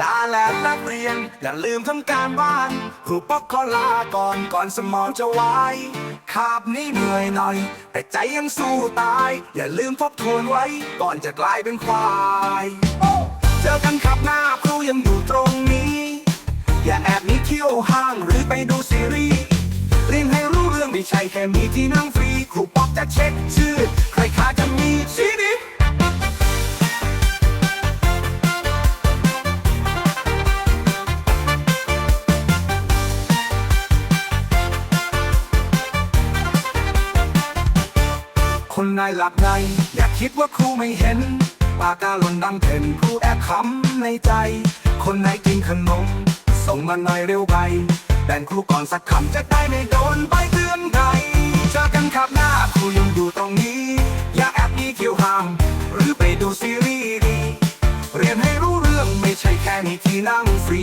ลาแล้วนักเรียน อย่าลืมทำการบ้านครูป๊อกขอลาก่อนก่อนสมองจะวายคาบนี้เหนื่อยหน่อย แต่ใจยังสู้ตาย อย่าลืมทบทวนไว้ ก่อนจะกลายเป็นควายเจอกันครับหน้าครูยังอยู่ตรงนี้ อย่าแอบหนีเที่ยวห้างหรือไปดูซีรีส์เรียนให้รู้เรื่องไม่ใช่แค่มีที่นั่งฟรีครูป๊อกจะเช็คชื่อ คนนายหลับใน อย่าคิดว่าครูไม่เห็น ปากกาหล่นดังเพ่นครูแอบคำในใจ คนไหนกินขนม ส่งมาหน่อยเร็วไปแบ่งครูก่อนสักคำจะได้ไม่โดนใบเตือนใครเจอกันครับหน้าครูยังอยู่ตรงนี้ อย่าแอบหนีเกี่ยวห่าง หรือไปดูซีรีส์ดี เรียนให้รู้เรื่องไม่ใช่แค่มีที่นั่งฟรี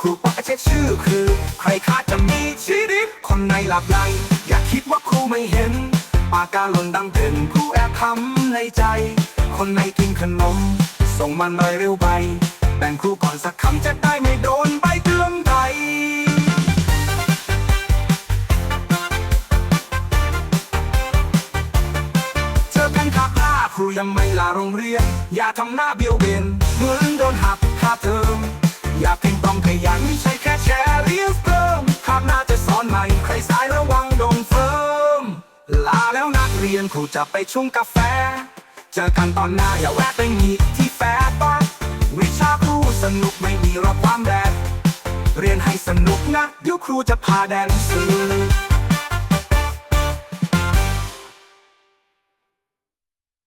ครูปากเช็คชื่อคือ ใครคาดจะมีชีวิตคนในหลับในอย่าคิดว่าครูไม่เห็น ปากกาหล่นดังเพ่นครูแอบคำในใจ คนในกินขนม ส่งมาหน่อยเร็วไป แบ่งครูก่อนสักคำจะได้ไม่โดนใบเตือนใดเจอกันคาบ้าครูยังไม่ลาโรงเรียน อย่าทำหน้าเบี้ยวเบนเหมือนโดนหักค่าเทอมอย่าเพ่งต้องขยัน แล้วนักเรียนครูจะไปชงกาแฟ เจอกันตอนหน้าอย่าแวะไปมีที่แฟร์ปะวิชาครูสนุกไม่มีรอบความแดด เรียนให้สนุกนะเดี๋ยวครูจะพาแดนซ์